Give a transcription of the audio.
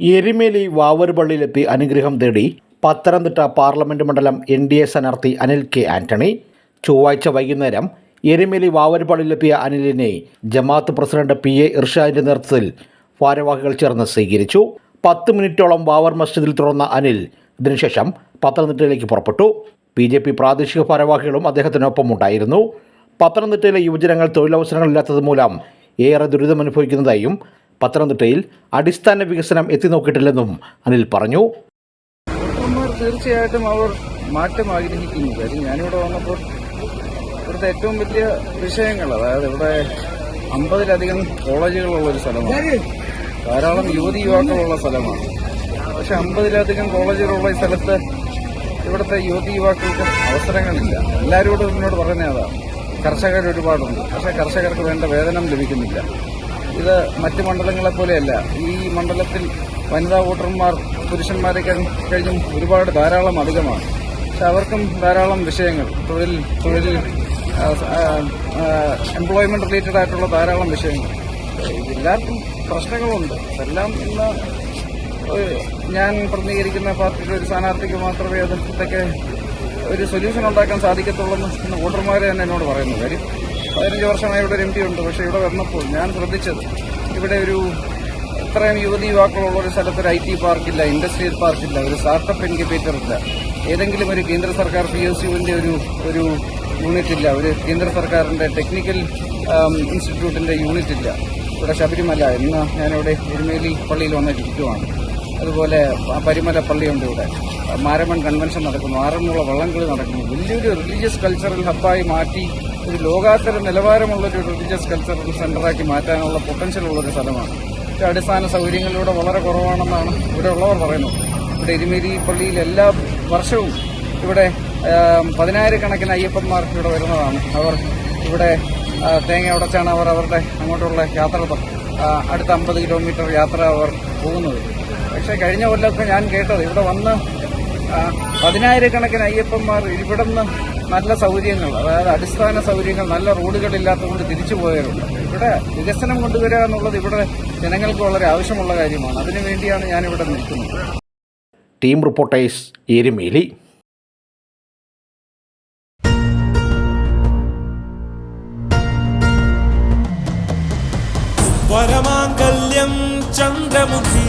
എരുമേലി വാവൂർപള്ളിയിലെത്തി അനുഗ്രഹം തേടി പത്തനംതിട്ട പാർലമെന്റ് മണ്ഡലം എൻ ഡി എ സ്ഥാനാർത്ഥി അനിൽ കെ ആന്റണി ചൊവ്വാഴ്ച വൈകുന്നേരം എരുമേലി വാവൂർപള്ളിയിലെത്തിയ അനിലിനെ ജമാഅത്ത് പ്രസിഡന്റ് പി എ ഇർഷാദിന്റെ നേതൃത്വത്തിൽ ഭാരവാഹികൾ ചേർന്ന് സ്വീകരിച്ചു. പത്ത് മിനിറ്റോളം വാവർ മസ്ജിദിൽ തുറന്ന അനിൽ ഇതിനുശേഷം പത്തനംതിട്ടയിലേക്ക് പുറപ്പെട്ടു. ബി ജെ പി പ്രാദേശിക ഭാരവാഹികളും അദ്ദേഹത്തിനൊപ്പം ഉണ്ടായിരുന്നു പത്തനംതിട്ടയിലെ യുവജനങ്ങൾ തൊഴിലവസരങ്ങളില്ലാത്തത് മൂലം ഏറെ ദുരിതമനുഭവിക്കുന്നതായും പത്തനംതിട്ടയിൽ അടിസ്ഥാന വികസനം എത്തിനോക്കിയിട്ടില്ലെന്നും അനിൽ പറഞ്ഞു. തീർച്ചയായിട്ടും അവർ മാറ്റം ആഗ്രഹിക്കുന്നു. കാര്യം ഞാനിവിടെ വന്നപ്പോൾ ഇവിടുത്തെ ഏറ്റവും വലിയ വിഷയങ്ങൾ അതായത് ഇവിടെ അമ്പതിലധികം കോളേജുകളുള്ള ഒരു സ്ഥലമാണ്. ധാരാളം യുവതി യുവാക്കളുള്ള സ്ഥലമാണ്. പക്ഷെ അമ്പതിലധികം കോളേജുകളുള്ള ഈ സ്ഥലത്ത് ഇവിടുത്തെ യുവതി യുവാക്കൾക്ക് അവസരങ്ങളില്ല. എല്ലാവരോടും എന്നോട് പറയുന്നത് അതാണ് കർഷകർ ഒരുപാടുണ്ട് പക്ഷേ കർഷകർക്ക് വേണ്ട വേതനം ലഭിക്കുന്നില്ല. ഇത് മറ്റ് മണ്ഡലങ്ങളെ പോലെയല്ല. ഈ മണ്ഡലത്തിൽ വനിതാ വോട്ടർമാർ പുരുഷന്മാരെ കഴി- കഴിഞ്ഞും ഒരുപാട് ധാരാളം അധികമാണ്. പക്ഷെ അവർക്കും ധാരാളം വിഷയങ്ങൾ. തൊഴിൽ തൊഴിൽ എംപ്ലോയ്മെന്റ് റിലേറ്റഡ് ആയിട്ടുള്ള ധാരാളം വിഷയങ്ങൾ. എല്ലാവർക്കും പ്രശ്നങ്ങളുണ്ട്. എല്ലാം ഇന്ന് ഞാൻ പ്രതിനിധീകരിക്കുന്ന പാർട്ടിയുടെ ഒരു സ്ഥാനാർത്ഥിക്ക് മാത്രമേ അത് ഒരു സൊല്യൂഷൻ ഉണ്ടാക്കാൻ സാധിക്കത്തുള്ളൂ എന്ന് വോട്ടർമാർ തന്നെ എന്നോട് പറയുന്നു. കാര്യം പതിനഞ്ച് വർഷമായി ഇവിടെ ഒരു എം പി ഉണ്ട്. പക്ഷേ ഇവിടെ വന്നപ്പോൾ ഞാൻ ശ്രദ്ധിച്ചത് ഇവിടെ ഒരു ഇത്രയും യുവതി യുവാക്കളുള്ള ഒരു സ്ഥലത്ത് ഒരു ഐ ടി പാർക്കില്ല ഇൻഡസ്ട്രിയൽ പാർക്കില്ല ഒരു സ്റ്റാർട്ടപ്പ് ഇൻക്യുബേറ്റർ ഇല്ല. ഏതെങ്കിലും ഒരു കേന്ദ്ര സർക്കാർ പി എസ് യുവിന്റെ ഒരു ഒരു യൂണിറ്റ് ഇല്ല. ഒരു കേന്ദ്ര സർക്കാരിന്റെ ടെക്നിക്കൽ ഇൻസ്റ്റിറ്റ്യൂട്ടിന്റെ യൂണിറ്റ് ഇല്ല. ഇവിടെ ശബരിമല ഇന്ന് ഞാനിവിടെ എരുമേലി പള്ളിയിൽ വന്നിരിക്കുവാണ്. അതുപോലെ പരിമല പള്ളിയുണ്ട് ഇവിടെ. മാരമൺ കൺവെൻഷൻ നടക്കുന്നു. ആറന്മുള വള്ളംകളി നടക്കുന്നു. വലിയൊരു റിലീജിയസ് കൾച്ചറൽ ഹബ്ബായി മാറ്റി ഒരു ലോകാത്തര നിലവാരമുള്ളൊരു റിലീജിയസ് കൾച്ചറൽ സെന്ററാക്കി മാറ്റാനുള്ള പൊട്ടൻഷ്യൽ ഉള്ളൊരു സ്ഥലമാണ്. അടിസ്ഥാന സൗകര്യങ്ങളിലൂടെ വളരെ കുറവാണെന്നാണ് ഇവിടെ ഉള്ളവർ പറയുന്നത്. ഇവിടെ എരുമേരി പള്ളിയിൽ എല്ലാ വർഷവും ഇവിടെ പതിനായിരക്കണക്കിന് അയ്യപ്പന്മാർക്ക് ഇവിടെ വരുന്നതാണ്. അവർ ഇവിടെ തേങ്ങ ഉടച്ചാണ് അവർ അവരുടെ അങ്ങോട്ടുള്ള യാത്ര അടുത്ത അമ്പത് കിലോമീറ്റർ യാത്ര അവർ പോകുന്നത്. പക്ഷേ കഴിഞ്ഞ കൊല്ലമൊക്കെ ഞാൻ കേട്ടത് ഇവിടെ വന്ന് പതിനായിരക്കണക്കിന് അയ്യപ്പന്മാർ ഇവിടെ നിന്ന് നല്ല സൗകര്യങ്ങൾ അതായത് അടിസ്ഥാന സൗകര്യങ്ങൾ നല്ല റോഡുകളില്ലാത്തതുകൊണ്ട് തിരിച്ചു പോയവരുണ്ട്. ഇവിടെ വികസനം കൊണ്ടുവരിക എന്നുള്ളത് ഇവിടെ ജനങ്ങൾക്ക് വളരെ ആവശ്യമുള്ള കാര്യമാണ്. അതിനുവേണ്ടിയാണ് ഞാൻ ഇവിടെ നിൽക്കുന്നത്. Team reporters Erumeli. വരമാംഗല്യം ചന്ദ്രമുഖി.